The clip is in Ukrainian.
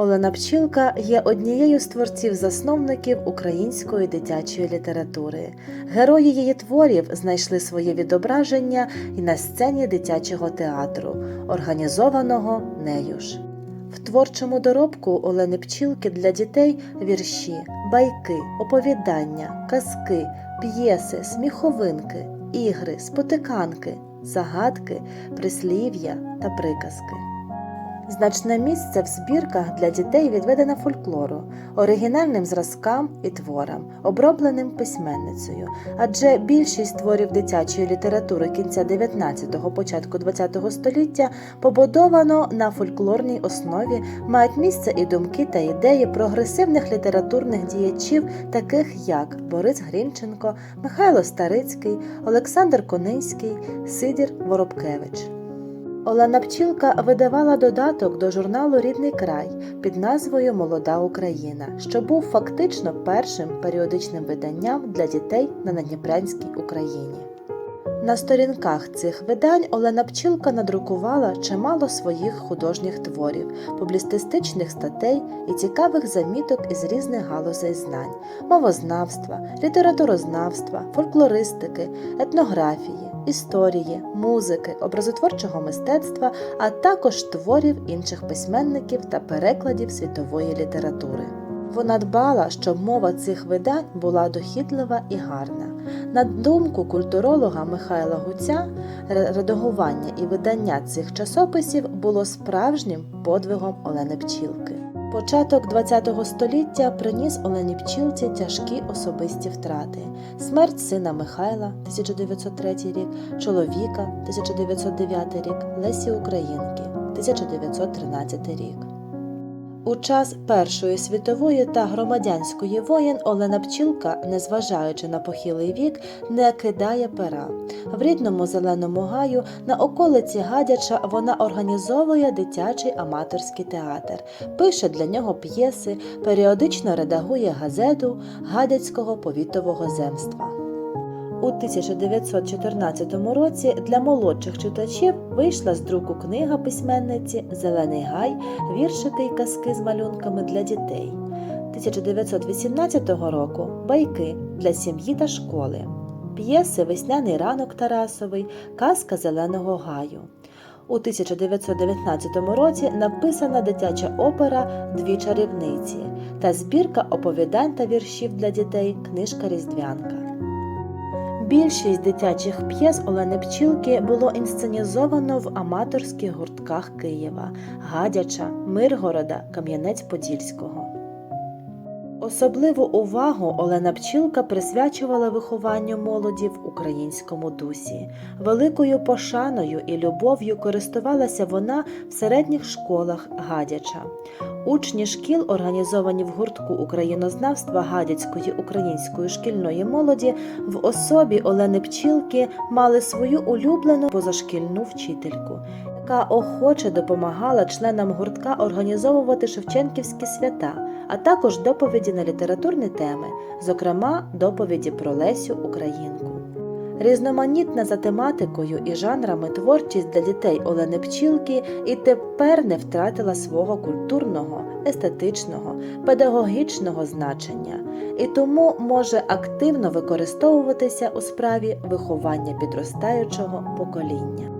Олена Пчілка є однією з творців-засновників української дитячої літератури. Герої її творів знайшли своє відображення і на сцені дитячого театру, організованого нею ж. В творчому доробку Олени Пчілки для дітей вірші, байки, оповідання, казки, п'єси, сміховинки, ігри, спотиканки, загадки, прислів'я та приказки. Значне місце в збірках для дітей відведено фольклору, оригінальним зразкам і творам, обробленим письменницею, адже більшість творів дитячої літератури кінця 19-го, початку 20-го століття побудовано на фольклорній основі, мають місце і думки та ідеї прогресивних літературних діячів, таких як Борис Грінченко, Михайло Старицький, Олександр Конинський, Сидір Воробкевич. Олена Пчілка видавала додаток до журналу Рідний край під назвою Молода Україна, що був фактично першим періодичним виданням для дітей на Надніпрянській Україні. На сторінках цих видань Олена Пчілка надрукувала чимало своїх художніх творів, публістистичних статей і цікавих заміток із різних галузей знань мовознавства, літературознавства, фольклористики, етнографії, історії, музики, образотворчого мистецтва, а також творів інших письменників та перекладів світової літератури. Вона дбала, щоб мова цих видань була дохідлива і гарна. На думку культуролога Михайла Гуця, редагування і видання цих часописів було справжнім подвигом Олени Пчілки. Початок ХХ століття приніс Олені Пчілці тяжкі особисті втрати: смерть сина Михайла 1903 рік, чоловіка 1909 рік, Лесі Українки 1913 рік. У час Першої світової та громадянської воєн Олена Пчілка, незважаючи на похилий вік, не кидає пера. В рідному зеленому гаю на околиці Гадяча вона організовує дитячий аматорський театр, пише для нього п'єси, періодично редагує газету Гадяцького повітового земства. У 1914 році для молодших читачів вийшла з друку книга письменниці Зелений гай, віршики й казки з малюнками для дітей. 1918 року байки для сім'ї та школи, п'єси Весняний ранок Тарасовий, казка Зеленого гаю. У 1919 році написана дитяча опера Дві чарівниці та збірка оповідань та віршів для дітей Книжка Різдвянка. Більшість дитячих п'єс Олени Пчілки було інсценізовано в аматорських гуртках Києва, Гадяча, Миргорода, Кам'янець-Подільського. Особливу увагу Олена Пчілка присвячувала вихованню молоді в українському дусі. Великою пошаною і любов'ю користувалася вона в середніх школах Гадяча. Учні шкіл, організовані в гуртку українознавства Гадяцької української шкільної молоді, в особі Олени Пчілки мали свою улюблену позашкільну вчительку, яка охоче допомагала членам гуртка організовувати шевченківські свята, а також доповіді на літературні теми, зокрема доповіді про Лесю Українку. Різноманітна за тематикою і жанрами творчість для дітей Олени Пчілки і тепер не втратила свого культурного, естетичного, педагогічного значення і тому може активно використовуватися у справі виховання підростаючого покоління.